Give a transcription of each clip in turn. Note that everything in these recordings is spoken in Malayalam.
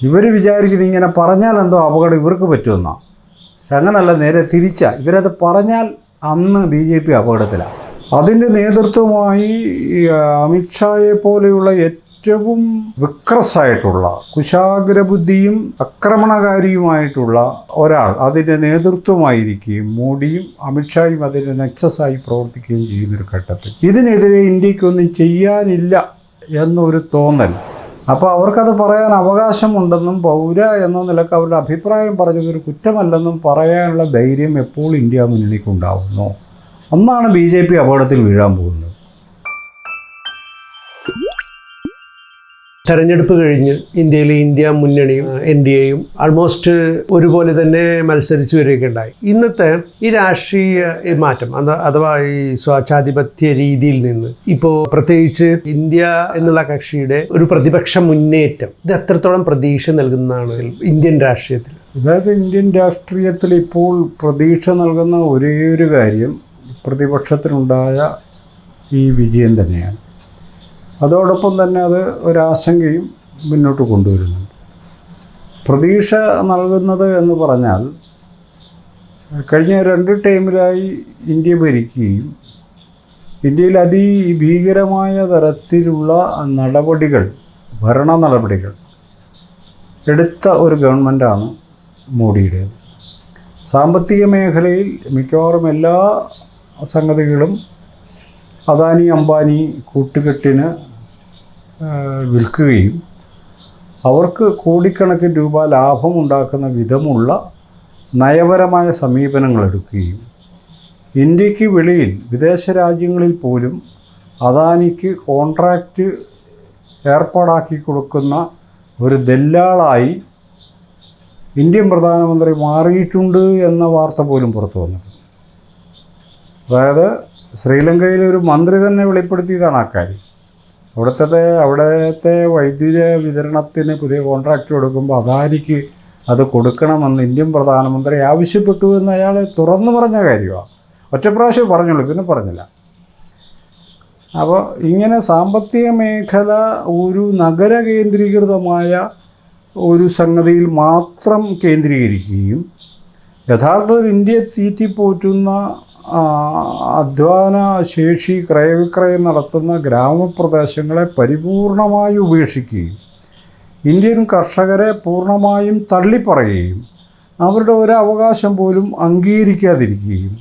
ഇവർ വിചാരിക്കുന്നത് ഇങ്ങനെ പറഞ്ഞാൽ എന്തോ അപകടം ഇവർക്ക് പറ്റുമെന്നാണ് പക്ഷെ അങ്ങനല്ല നേരെ തിരിച്ചാൽ ഇവരത് പറഞ്ഞാൽ അന്ന് ബി ജെ പി അപകടത്തിലാണ് അതിന്റെ നേതൃത്വമായി അമിത്ഷായെ പോലെയുള്ള ഏറ്റവും വിക്രസായിട്ടുള്ള കുശാഗ്രബുദ്ധിയും ആക്രമണകാരിയുമായിട്ടുള്ള ഒരാൾ അതിന്റെ നേതൃത്വമായിരിക്കുകയും മോഡിയും അമിത്ഷായും അതിന്റെ നെക്സസായി പ്രവർത്തിക്കുകയും ചെയ്യുന്നൊരു ഘട്ടത്തിൽ. ഇതിനെതിരെ ഇന്ത്യക്കൊന്നും ചെയ്യാനില്ല എന്നൊരു തോന്നൽ അപ്പോൾ അവർക്കത് പറയാൻ അവകാശമുണ്ടെന്നും പൗര എന്ന നിലയ്ക്ക് അവരുടെ അഭിപ്രായം പറഞ്ഞതൊരു കുറ്റമല്ലെന്നും പറയാനുള്ള ധൈര്യം എപ്പോൾ ഇന്ത്യ മുന്നണിക്കുണ്ടാവുന്നു? അന്നാണ് ബി ജെ പി അപകടത്തിൽ വീഴാൻ പോകുന്നത്. തെരഞ്ഞെടുപ്പ് കഴിഞ്ഞ് ഇന്ത്യയിലെ ഇന്ത്യ മുന്നണിയും എൻ ഡി എയും ആൾമോസ്റ്റ് ഒരുപോലെ തന്നെ മത്സരിച്ചു വരികയുണ്ടായി ഇന്നത്തെ ഈ രാഷ്ട്രീയ മാറ്റം അഥവാ ഈ സ്വേച്ഛാധിപത്യ രീതിയിൽ നിന്ന് ഇപ്പോൾ പ്രത്യേകിച്ച് ഇന്ത്യ എന്നുള്ള കക്ഷിയുടെ ഒരു പ്രതിപക്ഷ മുന്നേറ്റം ഇത് എത്രത്തോളം പ്രതീക്ഷ നൽകുന്നതാണ് ഇന്ത്യൻ രാഷ്ട്രീയത്തിൽ? അതായത് ഇന്ത്യൻ രാഷ്ട്രീയത്തിൽ ഇപ്പോൾ പ്രതീക്ഷ നൽകുന്ന ഒരേ ഒരു കാര്യം പ്രതിപക്ഷത്തിനുണ്ടായ ഈ വിജയം തന്നെയാണ്. അതോടൊപ്പം തന്നെ അത് ഒരാശങ്കയും മുന്നോട്ട് കൊണ്ടുവരുന്നുണ്ട്. പ്രതീക്ഷ നൽകുന്നത് എന്ന് പറഞ്ഞാൽ കഴിഞ്ഞ രണ്ട് ടൈമിലായി ഇന്ത്യ ഭരിക്കുകയും ഇന്ത്യയിൽ അതിഭീകരമായ തരത്തിലുള്ള നടപടികൾ ഭരണ നടപടികൾ എടുത്ത ഒരു ഗവൺമെന്റാണ് മോഡിയുടേത്. സാമ്പത്തിക മേഖലയിൽ മിക്കവാറും എല്ലാ സംഗതികളും അദാനി അംബാനി കൂട്ടുകെട്ടിന് വിൽക്കുകയും അവർക്ക് കോടിക്കണക്കിന് രൂപ ലാഭമുണ്ടാക്കുന്ന വിധമുള്ള നയപരമായ സമീപനങ്ങൾ എടുക്കുകയും ഇന്ത്യയ്ക്ക് വെളിയിൽ വിദേശ രാജ്യങ്ങളിൽ പോലും അദാനിക്ക് കോൺട്രാക്റ്റ് ഏർപ്പാടാക്കി കൊടുക്കുന്ന ഒരു ദല്ലാളായി ഇന്ത്യൻ പ്രധാനമന്ത്രി മാറിയിട്ടുണ്ട് എന്ന വാർത്ത പോലും പുറത്തു വന്നിട്ടുണ്ട്. അതായത് ശ്രീലങ്കയിലെ ഒരു മന്ത്രി തന്നെ വെളിപ്പെടുത്തിയതാണ് അക്കാര്യം അവിടുത്തെ അവിടുത്തെ വൈദ്യുത വിതരണത്തിന് പുതിയ കോൺട്രാക്റ്റ് കൊടുക്കുമ്പോൾ അദാനിക്ക് അത് കൊടുക്കണമെന്ന് ഇന്ത്യൻ പ്രധാനമന്ത്രി ആവശ്യപ്പെട്ടു എന്ന് അയാൾ തുറന്നു പറഞ്ഞ കാര്യമാണ് ഒറ്റ പ്രാവശ്യം പറഞ്ഞുള്ളൂ പിന്നെ പറഞ്ഞില്ല. അപ്പോൾ ഇങ്ങനെ സാമ്പത്തിക മേഖല ഒരു നഗര കേന്ദ്രീകൃതമായ ഒരു സംഗതിയിൽ മാത്രം കേന്ദ്രീകരിക്കുകയും യഥാർത്ഥത്തിൽ ഇന്ത്യയെ തീറ്റിപ്പോറ്റുന്ന അധ്വാന ശേഷി ക്രയവിക്രയം നടത്തുന്ന ഗ്രാമപ്രദേശങ്ങളെ പരിപൂർണമായി ഉപേക്ഷിക്കുകയും ഇന്ത്യൻ കർഷകരെ പൂർണമായും തള്ളിപ്പറയുകയും അവരുടെ ഒരു അവകാശം പോലും അംഗീകരിക്കാതിരിക്കുകയും.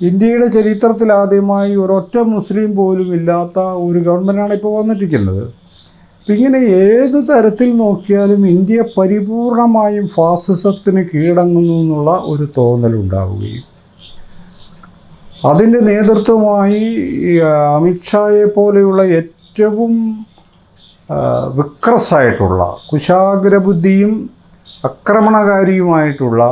ഇന്ത്യയുടെ ചരിത്രത്തിൽ ആദ്യമായി ഒരൊറ്റ മുസ്ലിം പോലും ഇല്ലാത്ത ഒരു ഗവൺമെന്റാണ് ഇപ്പോൾ വന്നിരിക്കുന്നത്. ഇങ്ങനെ ഏത് തരത്തിൽ നോക്കിയാലും ഇന്ത്യ പരിപൂർണമായും ഫാസിസത്തിന് കീഴടങ്ങുന്നു എന്നുള്ള ഒരു തോന്നലുണ്ടാവുകയും അതിന്റെ നേതൃത്വമായി അമിത്ഷായെ പോലെയുള്ള ഏറ്റവും വിക്രസായിട്ടുള്ള കുശാഗ്രബുദ്ധിയും ആക്രമണകാരിയുമായിട്ടുള്ള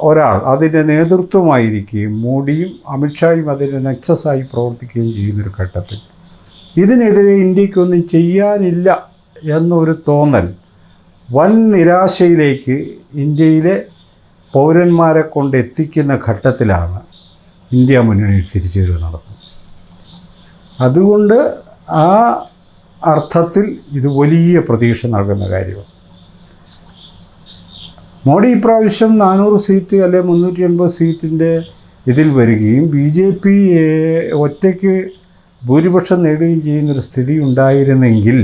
ഒരാൾ അതിന്റെ നേതൃത്വമായിരിക്കുകയും മോഡിയും അമിത്ഷായും അതിന്റെ നെക്സസായി പ്രവർത്തിക്കുകയും ചെയ്യുന്നൊരു ഘട്ടത്തിൽ. ഇതിനെതിരെ ഇന്ത്യക്കൊന്നും ചെയ്യാനില്ല എന്നൊരു തോന്നൽ വൻ നിരാശയിലേക്ക് ഇന്ത്യയിലെ പൗരന്മാരെ കൊണ്ട് എത്തിക്കുന്ന ഘട്ടത്തിലാണ് ഇന്ത്യ മുന്നണി തിരിച്ചുവരവ് നടത്തുന്നത്. അതുകൊണ്ട് ആ അർത്ഥത്തിൽ ഇത് വലിയ പ്രതീക്ഷ നൽകുന്ന കാര്യമാണ്. മോഡി ഇപ്രാവശ്യം നാനൂറ് സീറ്റ് അല്ലെ മുന്നൂറ്റി എൺപത് സീറ്റിന്റെ ഇതിൽ വരികയും ബി ജെ പി ഒറ്റയ്ക്ക് ഭൂരിപക്ഷം നേടുകയും ചെയ്യുന്നൊരു സ്ഥിതി ഉണ്ടായിരുന്നെങ്കിൽ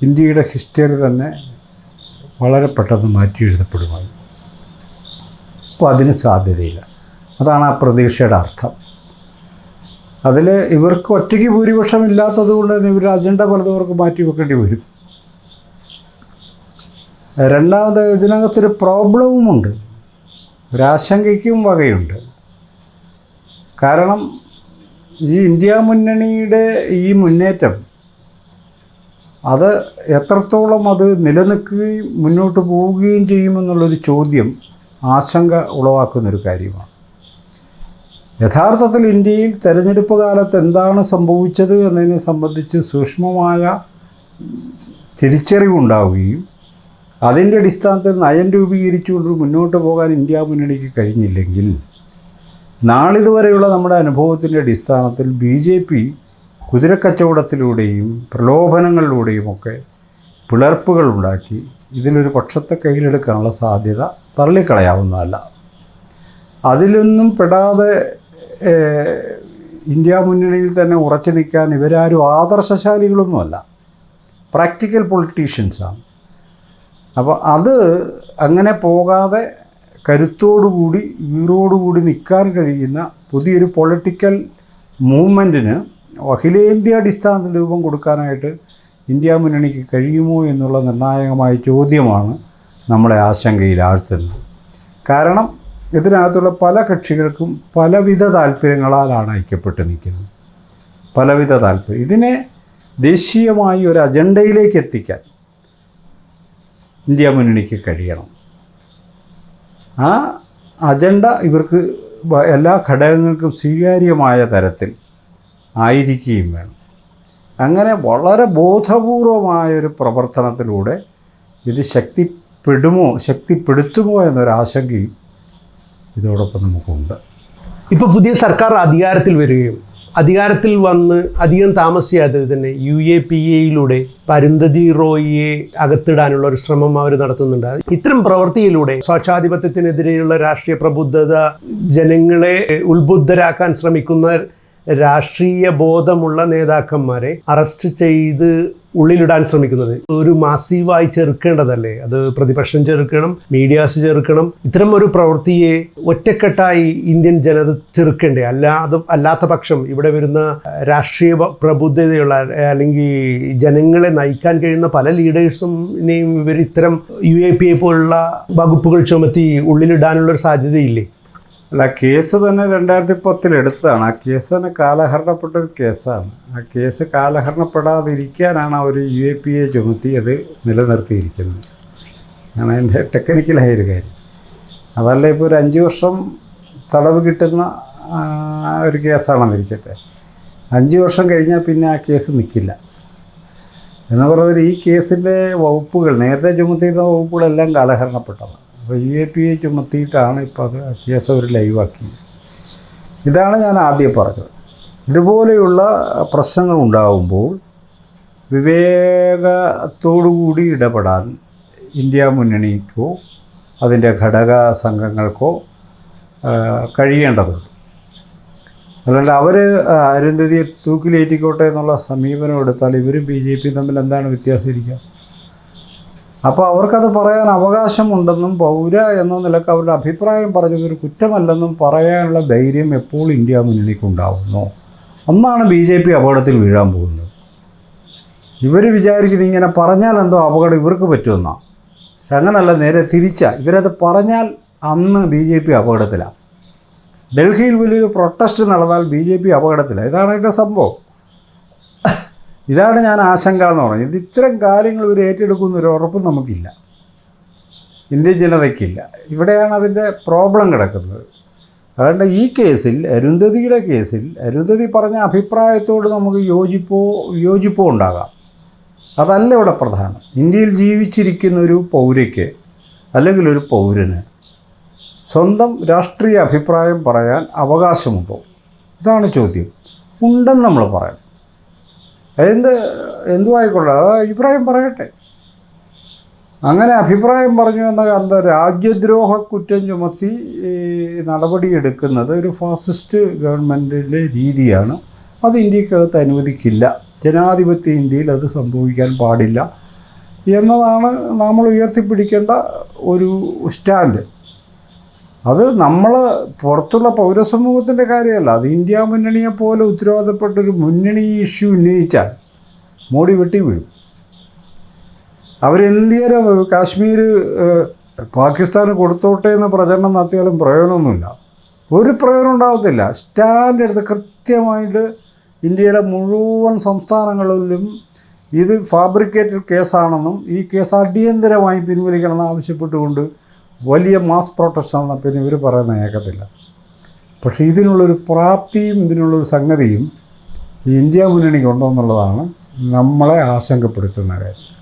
ഇന്ത്യയുടെ ഹിസ്റ്ററി തന്നെ വളരെ പെട്ടെന്ന് മാറ്റി അപ്പോൾ അതിന് സാധ്യതയില്ല. അതാണ് ആ പ്രതീക്ഷയുടെ അർത്ഥം. അതിൽ ഇവർക്ക് ഒറ്റയ്ക്ക് ഭൂരിപക്ഷം ഇല്ലാത്തത് കൊണ്ട് തന്നെ ഇവർ അജണ്ട പലതവർക്ക് മാറ്റി വെക്കേണ്ടി വരും. രണ്ടാമത് ഇതിനകത്തൊരു പ്രോബ്ലവുമുണ്ട്. ഒരാശങ്കയ്ക്കും വകയുണ്ട്. കാരണം ഈ ഇന്ത്യ മുന്നണിയുടെ ഈ മുന്നേറ്റം അത് എത്രത്തോളം അത് നിലനിൽക്കുകയും മുന്നോട്ട് പോവുകയും ചെയ്യുമെന്നുള്ളൊരു ചോദ്യം ആശങ്ക ഉളവാക്കുന്നൊരു കാര്യമാണ്. യഥാർത്ഥത്തിൽ ഇന്ത്യയിൽ തെരഞ്ഞെടുപ്പ് കാലത്ത് എന്താണ് സംഭവിച്ചത് എന്നതിനെ സംബന്ധിച്ച് സൂക്ഷ്മമായ തിരിച്ചറിവുണ്ടാവുകയും അതിന്റെ അടിസ്ഥാനത്തിൽ നയം രൂപീകരിച്ചുകൊണ്ട് മുന്നോട്ട് പോകാൻ ഇന്ത്യ മുന്നണിക്ക് കഴിഞ്ഞില്ലെങ്കിൽ നാളിതുവരെയുള്ള നമ്മുടെ അനുഭവത്തിന്റെ അടിസ്ഥാനത്തിൽ ബി ജെ പി കുതിരക്കച്ചവടത്തിലൂടെയും പ്രലോഭനങ്ങളിലൂടെയും ഒക്കെ പിളർപ്പുകൾ ഉണ്ടാക്കി ഇതിനൊരു പക്ഷത്തെ കയ്യിലെടുക്കാനുള്ള സാധ്യത തള്ളിക്കളയാവുന്നതല്ല. അതിലൊന്നും പെടാതെ ഇന്ത്യ മുന്നണിയിൽ തന്നെ ഉറച്ചു നിൽക്കാൻ ഇവരാരും ആദർശശാലികളൊന്നുമല്ല. പ്രാക്ടിക്കൽ പൊളിറ്റീഷ്യൻസാണ്. അപ്പോൾ അത് അങ്ങനെ പോകാതെ കരുത്തോടുകൂടി വീറോടുകൂടി നിൽക്കാൻ കഴിയുന്ന പുതിയൊരു പൊളിറ്റിക്കൽ മൂവ്മെന്റിന് അഖിലേന്ത്യാടിസ്ഥാനത്തിൽ രൂപം കൊടുക്കാനായിട്ട് ഇന്ത്യ മുന്നണിക്ക് കഴിയുമോ എന്നുള്ള നിർണായകമായ ചോദ്യമാണ് നമ്മളെ ആശങ്കയിലാഴ്ത്തുന്നത്. കാരണം ഇതിനകത്തുള്ള പല കക്ഷികൾക്കും പലവിധ താല്പര്യങ്ങളാലാണ് ഐക്യപ്പെട്ട് നിൽക്കുന്നത്. പലവിധ താല്പര്യം. ഇതിനെ ദേശീയമായി ഒരു അജണ്ടയിലേക്ക് എത്തിക്കാൻ ഇന്ത്യ മുന്നണിക്ക് കഴിയണം. ആ അജണ്ട ഇവർക്ക് എല്ലാ ഘടകങ്ങൾക്കും സ്വീകാര്യമായ തരത്തിൽ ആയിരിക്കുകയും വേണം. അങ്ങനെ വളരെ ബോധപൂർവമായൊരു പ്രവർത്തനത്തിലൂടെ ഇത് ശക്തിപ്പെടുമോ ശക്തിപ്പെടുത്തുമോ എന്നൊരാശങ്കയും ഇതോടൊപ്പം നമുക്കുണ്ട്. ഇപ്പോൾ പുതിയ സർക്കാർ അധികാരത്തിൽ വരികയും അധികാരത്തിൽ വന്ന് അധികം താമസിയാതെ തന്നെ യു എ പി എയിലൂടെ പരുന്തതി റോയിയെ അകത്തിടാനുള്ള ഒരു ശ്രമം അവർ നടത്തുന്നുണ്ട്. ഇത്തരം പ്രവൃത്തിയിലൂടെ സ്വച്ഛാധിപത്യത്തിനെതിരെയുള്ള രാഷ്ട്രീയ പ്രബുദ്ധത ജനങ്ങളെ ഉത്ബുദ്ധരാക്കാൻ ശ്രമിക്കുന്ന രാഷ്ട്രീയ ബോധമുള്ള നേതാക്കന്മാരെ അറസ്റ്റ് ചെയ്ത് ഉള്ളിലിടാൻ ശ്രമിക്കുന്നത്. ഒരു മാസീവായി ചെറുക്കേണ്ടതല്ലേ? അത് പ്രതിപക്ഷം ചെറുക്കണം മീഡിയാസ് ചെറുക്കണം. ഇത്തരം ഒരു പ്രവൃത്തിയെ ഒറ്റക്കെട്ടായി ഇന്ത്യൻ ജനത ചെറുക്കണ്ടേ? അല്ലാതെ അല്ലാത്ത പക്ഷം ഇവിടെ വരുന്ന രാഷ്ട്രീയ പ്രബുദ്ധതയുള്ള അല്ലെങ്കിൽ ജനങ്ങളെ നയിക്കാൻ കഴിയുന്ന പല ലീഡേഴ്സും ഇവർ ഇത്തരം യു എ പി എ പോലുള്ള വകുപ്പുകൾ ചുമത്തി ഉള്ളിലിടാനുള്ള ഒരു സാധ്യതയില്ലേ? അല്ല കേസ് തന്നെ രണ്ടായിരത്തി പത്തിൽ എടുത്തതാണ്. ആ കേസ് തന്നെ കാലഹരണപ്പെട്ട ഒരു കേസാണ്. ആ കേസ് കാലഹരണപ്പെടാതിരിക്കാനാണ് അവർ യു എ പി എ ചുമത്തി അത് നിലനിർത്തിയിരിക്കുന്നത്. ആണ് എന്റെ ടെക്നിക്കലായ ഒരു കാര്യം. അതല്ല ഇപ്പോൾ ഒരു അഞ്ച് വർഷം തടവ് കിട്ടുന്ന ഒരു കേസാണെന്നിരിക്കട്ടെ. അഞ്ച് വർഷം കഴിഞ്ഞാൽ പിന്നെ ആ കേസ് നിൽക്കില്ല എന്ന് പറഞ്ഞാൽ ഈ കേസിന്റെ വകുപ്പുകൾ നേരത്തെ ചുമത്തിയിരുന്ന വകുപ്പുകളെല്ലാം കാലഹരണപ്പെട്ടതാണ്. അപ്പോൾ യു എ പി എ ചുമത്തിയിട്ടാണ് ഇപ്പോൾ അത് കേസ് അവർ ലൈവാക്കിയത് ഇതാണ് ഞാൻ ആദ്യം പറഞ്ഞത്. ഇതുപോലെയുള്ള പ്രശ്നങ്ങൾ ഉണ്ടാകുമ്പോൾ വിവേകത്തോടുകൂടി ഇടപെടാൻ ഇന്ത്യ മുന്നണിക്കോ അതിന്റെ ഘടക സംഘങ്ങൾക്കോ കഴിയേണ്ടതുണ്ട്. അല്ലാണ്ട് അവർ അരുന്ധതിയെ തൂക്കിലേറ്റിക്കോട്ടെ എന്നുള്ള സമീപനം എടുത്താൽ ഇവരും ബി ജെ പിയും തമ്മിൽ എന്താണ് വ്യത്യാസം ഇരിക്കുക? അപ്പോൾ അവർക്കത് പറയാൻ അവകാശമുണ്ടെന്നും പൗര എന്ന നിലയ്ക്ക് അവരുടെ അഭിപ്രായം പറഞ്ഞതൊരു കുറ്റമല്ലെന്നും പറയാനുള്ള ധൈര്യം എപ്പോൾ ഇന്ത്യ മുന്നണിക്കുണ്ടാവുന്നു? അന്നാണ് ബി ജെ പി അപകടത്തിൽ വീഴാൻ പോകുന്നത്. ഇവർ വിചാരിക്കുന്നത് ഇങ്ങനെ പറഞ്ഞാൽ എന്തോ അപകടം ഇവർക്ക് പറ്റുമെന്നാണ് പക്ഷെ അങ്ങനല്ല നേരെ തിരിച്ചാൽ ഇവരത് പറഞ്ഞാൽ അന്ന് ബി ജെ പി അപകടത്തിലാണ് ഡൽഹിയിൽ വലിയൊരു പ്രൊട്ടസ്റ്റ് നടന്നാൽ ബി ജെ പി അപകടത്തിലാണ് ഇതാണ് അതിന്റെ സംഭവം. ഇതാണ് ഞാൻ ആശങ്ക എന്ന് പറഞ്ഞത്. ഇത് ഇത്തരം കാര്യങ്ങൾ ഇവർ ഏറ്റെടുക്കുന്ന ഒരു ഉറപ്പും നമുക്കില്ല. ഇന്ത്യൻ ജനതയ്ക്കില്ല ഇവിടെയാണ് അതിന്റെ പ്രോബ്ലം കിടക്കുന്നത്. അതുകൊണ്ട് ഈ കേസിൽ അരുന്ധതിയുടെ കേസിൽ അരുന്ധതി പറഞ്ഞ അഭിപ്രായത്തോട് നമുക്ക് യോജിപ്പോ യോജിപ്പോ ഉണ്ടാകാം. അതല്ല ഇവിടെ പ്രധാനം. ഇന്ത്യയിൽ ജീവിച്ചിരിക്കുന്ന ഒരു പൗരയ്ക്ക് അല്ലെങ്കിൽ ഒരു പൗരന് സ്വന്തം രാഷ്ട്രീയ അഭിപ്രായം പറയാൻ അവകാശമുണ്ടോ? ഇതാണ് ചോദ്യം. ഉണ്ടെന്ന് നമ്മൾ പറയണം. എന്ത് എന്തു ആ അഭിപ്രായം പറയട്ടെ. അങ്ങനെ അഭിപ്രായം പറഞ്ഞു എന്ന അന്ത രാജ്യദ്രോഹ കുറ്റം ചുമത്തി നടപടിയെടുക്കുന്നത് ഒരു ഫാസിസ്റ്റ് ഗവൺമെന്റിന്റെ രീതിയാണ്. അത് ഇന്ത്യക്കകത്ത് അനുവദിക്കില്ല. ജനാധിപത്യ ഇന്ത്യയിൽ അത് സംഭവിക്കാൻ പാടില്ല. എന്നതാണ് നമ്മൾ ഉയർത്തിപ്പിടിക്കേണ്ട ഒരു സ്റ്റാൻഡ്. അത് നമ്മൾ പുറത്തുള്ള പൗരസമൂഹത്തിന്റെ കാര്യമല്ല. അത് ഇന്ത്യ മുന്നണിയെ പോലെ ഉത്തരവാദപ്പെട്ടൊരു മുന്നണി ഇഷ്യൂ ഉന്നയിച്ചാൽ മോഡി വെട്ടി വീഴും. അവരെന്തിയേറെ കാശ്മീർ പാകിസ്ഥാന് കൊടുത്തോട്ടെ എന്ന് പ്രചരണം നടത്തിയാലും പ്രയോജനമൊന്നുമില്ല. ഒരു പ്രയോജനം ഉണ്ടാകത്തില്ല സ്റ്റാൻഡ് എടുത്ത് കൃത്യമായിട്ട് ഇന്ത്യയുടെ മുഴുവൻ സംസ്ഥാനങ്ങളിലും ഇത് ഫാബ്രിക്കേറ്റഡ് കേസാണെന്നും ഈ കേസ് അടിയന്തരമായി പിൻവലിക്കണമെന്ന് ആവശ്യപ്പെട്ടുകൊണ്ട് വലിയ മാസ് പ്രൊട്ടസ്റ്റ് ആണെന്ന് പിന്നെ ഇവർ പറയുന്ന കേൾക്കത്തില്ല. പക്ഷേ ഇതിനുള്ളൊരു പ്രാപ്തിയും ഇതിനുള്ളൊരു സംഗതിയും ഇന്ത്യ മുന്നണിക്ക് ഉണ്ടോ എന്നുള്ളതാണ് നമ്മളെ ആശങ്കപ്പെടുത്തുന്ന കാര്യം.